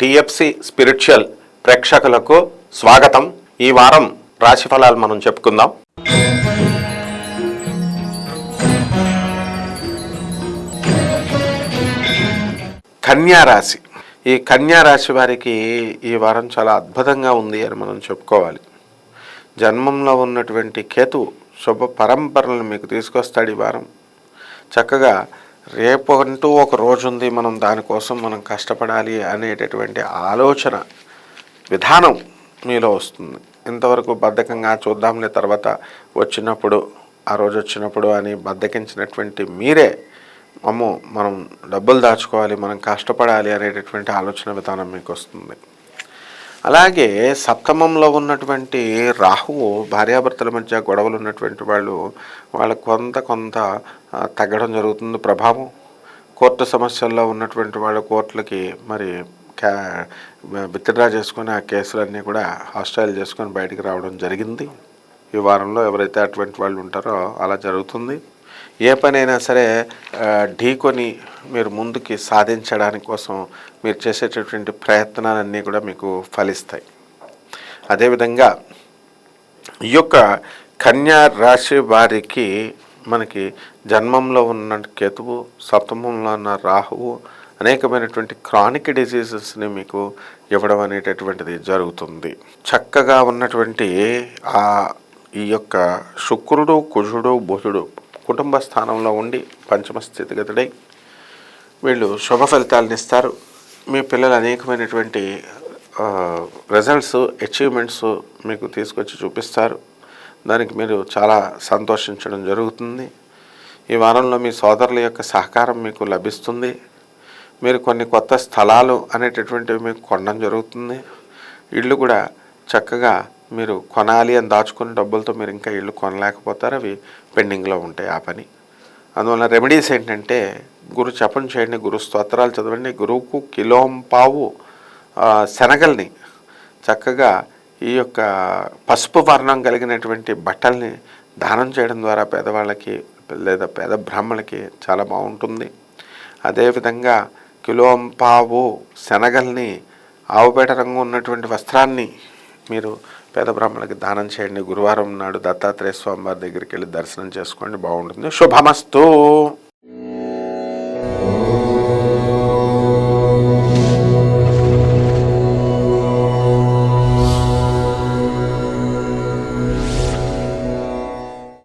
TFC spiritual ప్రేక్షకులకు స్వాగతం. ఈ వారం రాశి ఫలాలు మనం చెప్పుకుందాం. కన్యా రాశి. ఈ కన్యా రాశి వారికి ఈ వారం చాలా అద్భుతంగా ఉంది అని మనం చెప్పుకోవాలి. జన్మంలో ఉన్నటువంటి కేతు శుభ పరంపరలను మీకు తీసుకొస్తాడు ఈ వారం. చక్కగా రేపు అంటూ ఒక రోజు ఉంది మనం దానికోసం మనం కష్టపడాలి అనేటటువంటి ఆలోచన విధానం మీలో వస్తుంది. ఇంతవరకు బద్ధకంగా చూద్దాంలే తర్వాత వచ్చినప్పుడు ఆ రోజు వచ్చినప్పుడు అని బద్దకించినటువంటి మీరే అమ్మో మనం డబ్బులు దాచుకోవాలి మనం కష్టపడాలి అనేటటువంటి ఆలోచన విధానం మీకు వస్తుంది. అలాగే సప్తమంలో ఉన్నటువంటి రాహువు భార్యాభర్తల మధ్య గొడవలు ఉన్నటువంటి వాళ్ళు వాళ్ళ కొంత కొంత తగ్గడం జరుగుతుంది ప్రభావం. కోర్టు సమస్యల్లో ఉన్నటువంటి వాళ్ళ కోర్టులకి మరి క్యా విత్డ్రా చేసుకుని ఆ కేసులన్నీ కూడా హాస్టైల్ చేసుకొని బయటికి రావడం జరిగింది. ఈ వారంలో ఎవరైతే అటువంటి వాళ్ళు ఉంటారో అలా జరుగుతుంది. ఏ పనైనా సరే ఢీకొని మీరు ముందుకి సాధించడానికి కోసం మీరు చేసేటటువంటి ప్రయత్నాలన్నీ కూడా మీకు ఫలిస్తాయి. అదేవిధంగా ఈ యొక్క కన్యా రాశి వారికి మనకి జన్మంలో ఉన్న కేతువు సప్తమంలో ఉన్న రాహువు అనేకమైనటువంటి క్రానిక్ డిసీజెస్ని మీకు ఇవ్వడం అనేటటువంటిది జరుగుతుంది. చక్కగా ఉన్నటువంటి ఆ ఈ యొక్క శుక్రుడు కుజుడు బుధుడు కుటుంబ స్థానంలో ఉండి పంచమ స్థితిగతుడై వీళ్ళు శుభ ఫలితాలను ఇస్తారు. మీ పిల్లలు అనేకమైనటువంటి రిజల్ట్స్ అచీవ్మెంట్స్ మీకు తీసుకొచ్చి చూపిస్తారు. దానికి మీరు చాలా సంతోషించడం జరుగుతుంది. ఈ వారంలో మీ సోదరుల యొక్క సహకారం మీకు లభిస్తుంది. మీరు కొన్ని కొత్త స్థలాలు అనేటటువంటివి మీకు కొనడం జరుగుతుంది. ఇళ్ళు కూడా చక్కగా మీరు కొనాలి అని దాచుకున్న డబ్బులతో మీరు ఇంకా ఇళ్ళు కొనలేకపోతారు. అవి పెండింగ్లో ఉంటాయి ఆ పని. అందువల్ల రెమెడీస్ ఏంటంటే గురు జపం చేయండి గురు స్తోత్రాలు చదవండి గురువుకు కిలోంపావు శనగల్ని చక్కగా ఈ యొక్క పసుపు వర్ణం కలిగినటువంటి బట్టల్ని దానం చేయడం ద్వారా పేదవాళ్ళకి లేదా పేద బ్రాహ్మణులకి చాలా బాగుంటుంది. అదేవిధంగా కిలోంపావు శనగల్ని ఆవుపేట రంగు ఉన్నటువంటి వస్త్రాన్ని మీరు పేద బ్రాహ్మణులకి దానం చేయండి. గురువారం నాడు దత్తాత్రేయ స్వామివారి దగ్గరికి వెళ్ళి దర్శనం చేసుకోండి. బాగుంటుంది. శుభమస్తూ.